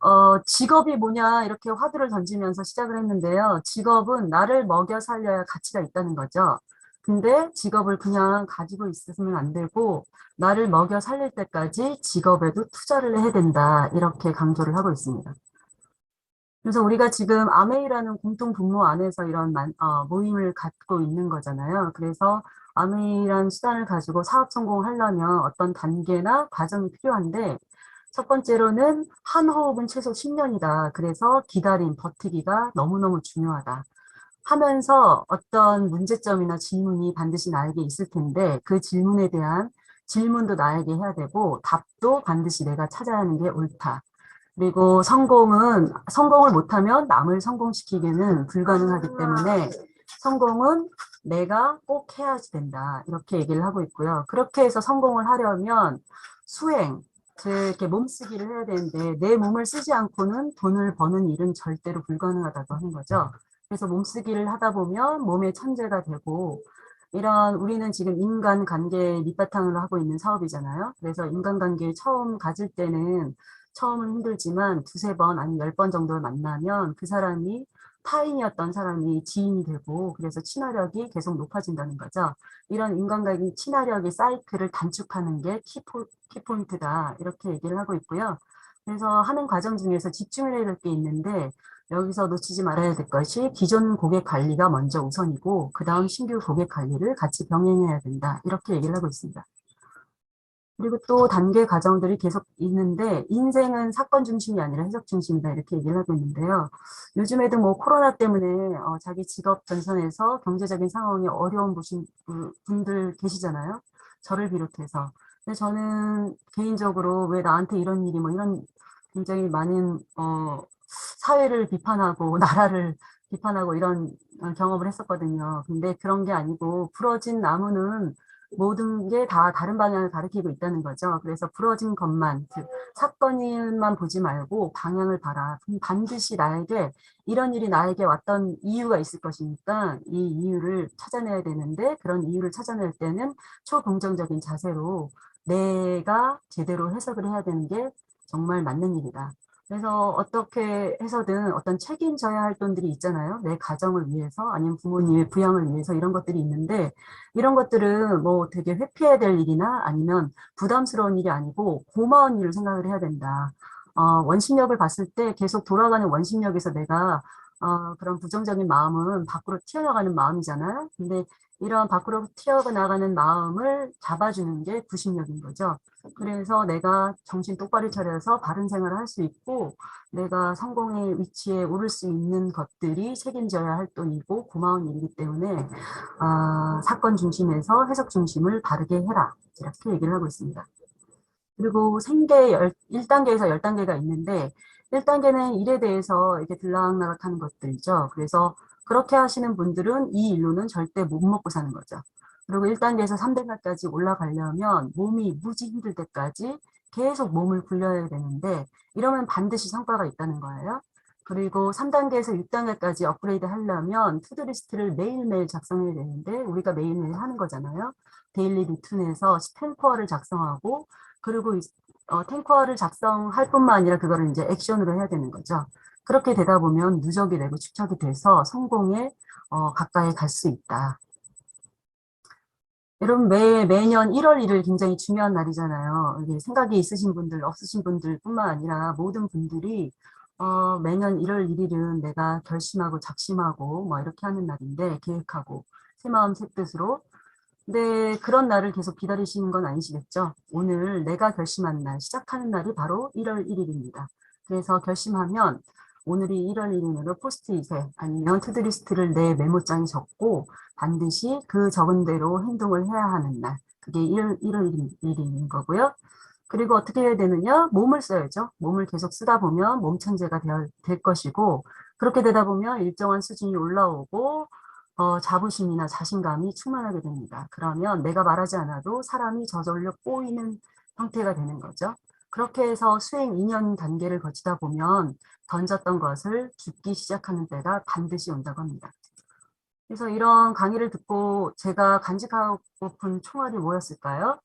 어, 직업이 뭐냐 이렇게 화두를 던지면서 시작을 했는데요. 직업은 나를 먹여 살려야 가치가 있다는 거죠. 근데 직업을 그냥 가지고 있으면 안 되고 나를 먹여 살릴 때까지 직업에도 투자를 해야 된다 이렇게 강조를 하고 있습니다. 그래서 우리가 지금 아메이라는 공통 분모 안에서 이런 만- 어, 모임을 갖고 있는 거잖아요. 그래서 아메이라는 수단을 가지고 사업 성공하려면 어떤 단계나 과정이 필요한데 첫 번째로는 한 호흡은 최소 10년이다. 그래서 기다림, 버티기가 너무너무 중요하다. 하면서 어떤 문제점이나 질문이 반드시 나에게 있을 텐데 그 질문에 대한 질문도 나에게 해야 되고 답도 반드시 내가 찾아야 하는 게 옳다. 그리고 성공은 성공을 못하면 남을 성공시키기는 불가능하기 때문에 성공은 내가 꼭 해야지 된다. 이렇게 얘기를 하고 있고요. 그렇게 해서 성공을 하려면 수행, 즉 이렇게 몸쓰기를 해야 되는데 내 몸을 쓰지 않고는 돈을 버는 일은 절대로 불가능하다고 하는 거죠. 그래서 몸쓰기를 하다 보면 몸의 천재가 되고 이런 우리는 지금 인간관계 밑바탕으로 하고 있는 사업이잖아요. 그래서 인간관계 처음 가질 때는 처음은 힘들지만 두세 번 아니면 열 번 정도를 만나면 그 사람이 타인이었던 사람이 지인이 되고 그래서 친화력이 계속 높아진다는 거죠. 이런 인간관계 친화력의 사이클을 단축하는 게 키포, 키포인트다 이렇게 얘기를 하고 있고요. 그래서 하는 과정 중에서 집중을 해야 될 게 있는데 여기서 놓치지 말아야 될 것이 기존 고객 관리가 먼저 우선이고 그 다음 신규 고객 관리를 같이 병행해야 된다 이렇게 얘기를 하고 있습니다. 그리고 또 단계 과정들이 계속 있는데 인생은 사건 중심이 아니라 해석 중심이다 이렇게 얘기를 하고 있는데요. 요즘에도 뭐 코로나 때문에 어, 자기 직업 전선에서 경제적인 상황이 어려운 분- 분들 계시잖아요. 저를 비롯해서. 근데 저는 개인적으로 왜 나한테 이런 일이 뭐 이런 굉장히 많은 어, 사회를 비판하고 나라를 비판하고 이런 어, 경험을 했었거든요. 근데 그런 게 아니고 부러진 나무는 모든 게 다 다른 방향을 가리키고 있다는 거죠. 그래서 부러진 것만, 즉 사건만 보지 말고 방향을 봐라. 반드시 나에게 이런 일이 나에게 왔던 이유가 있을 것이니까 이 이유를 찾아내야 되는데 그런 이유를 찾아낼 때는 초긍정적인 자세로 내가 제대로 해석을 해야 되는 게 정말 맞는 일이다. 그래서 어떻게 해서든 어떤 책임져야 할 돈들이 있잖아요. 내 가정을 위해서 아니면 부모님의 부양을 위해서 이런 것들이 있는데 이런 것들은 뭐 되게 회피해야 될 일이나 아니면 부담스러운 일이 아니고 고마운 일을 생각을 해야 된다. 어, 원심력을 봤을 때 계속 돌아가는 원심력에서 내가 어, 그런 부정적인 마음은 밖으로 튀어나가는 마음이잖아요. 근데 이런 밖으로 튀어나가는 마음을 잡아주는 게 구심력인 거죠. 그래서 내가 정신 똑바로 차려서 바른 생활을 할 수 있고 내가 성공의 위치에 오를 수 있는 것들이 책임져야 할 돈이고 고마운 일이기 때문에 아, 사건 중심에서 해석 중심을 바르게 해라 이렇게 얘기를 하고 있습니다. 그리고 생계 1단계에서 10단계가 있는데 1단계는 일에 대해서 이렇게 들락날락 하는 것들이죠. 그래서 그렇게 하시는 분들은 이 일로는 절대 못 먹고 사는 거죠. 그리고 1단계에서 3단계까지 올라가려면 몸이 무지 힘들 때까지 계속 몸을 굴려야 되는데 이러면 반드시 성과가 있다는 거예요. 그리고 3단계에서 6단계까지 업그레이드 하려면 투두리스트를 매일매일 작성해야 되는데 우리가 매일매일 하는 거잖아요. 데일리 루틴에서 탱커를 작성하고 그리고 어, 탱커를 작성할 뿐만 아니라 그거를 이제 액션으로 해야 되는 거죠. 그렇게 되다 보면 누적이 되고 축적이 돼서 성공에 어, 가까이 갈 수 있다. 여러분 매, 매년 1월 1일 굉장히 중요한 날이잖아요. 이게 생각이 있으신 분들, 없으신 분들 뿐만 아니라 모든 분들이 어, 매년 1월 1일은 내가 결심하고 작심하고 뭐 이렇게 하는 날인데 계획하고 새 마음 새 뜻으로 근데 그런 날을 계속 기다리시는 건 아니시겠죠? 오늘 내가 결심한 날, 시작하는 날이 바로 1월 1일입니다. 그래서 결심하면 오늘이 1월 1일으로 포스트잇에 아니면 투드리스트를 내 메모장에 적고 반드시 그 적은 대로 행동을 해야 하는 날. 그게 1월, 1월 1일인 거고요. 그리고 어떻게 해야 되느냐? 몸을 써야죠. 몸을 계속 쓰다 보면 몸 천재가 될, 될 것이고 그렇게 되다 보면 일정한 수준이 올라오고 어, 자부심이나 자신감이 충만하게 됩니다. 그러면 내가 말하지 않아도 사람이 저절로 꼬이는 형태가 되는 거죠. 그렇게 해서 수행 2년 단계를 거치다 보면 던졌던 것을 죽기 시작하는 때가 반드시 온다고 합니다. 그래서 이런 강의를 듣고 제가 간직하고픈 총알이 뭐였을까요?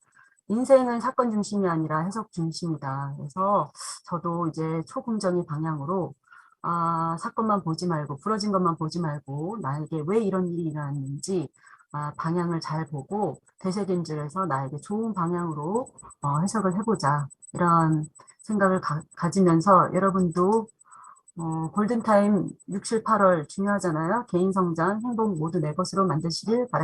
인생은 사건 중심이 아니라 해석 중심이다. 그래서 저도 이제 초긍정의 방향으로 아, 사건만 보지 말고 부러진 것만 보지 말고 나에게 왜 이런 일이 일어났는지 아, 방향을 잘 보고 대세균질에서 나에게 좋은 방향으로 어, 해석을 해보자 이런 생각을 가, 가지면서 여러분도 어, 골든타임 6, 7, 8월 중요하잖아요. 개인 성장, 행복 모두 내 것으로 만드시길 바랍니다.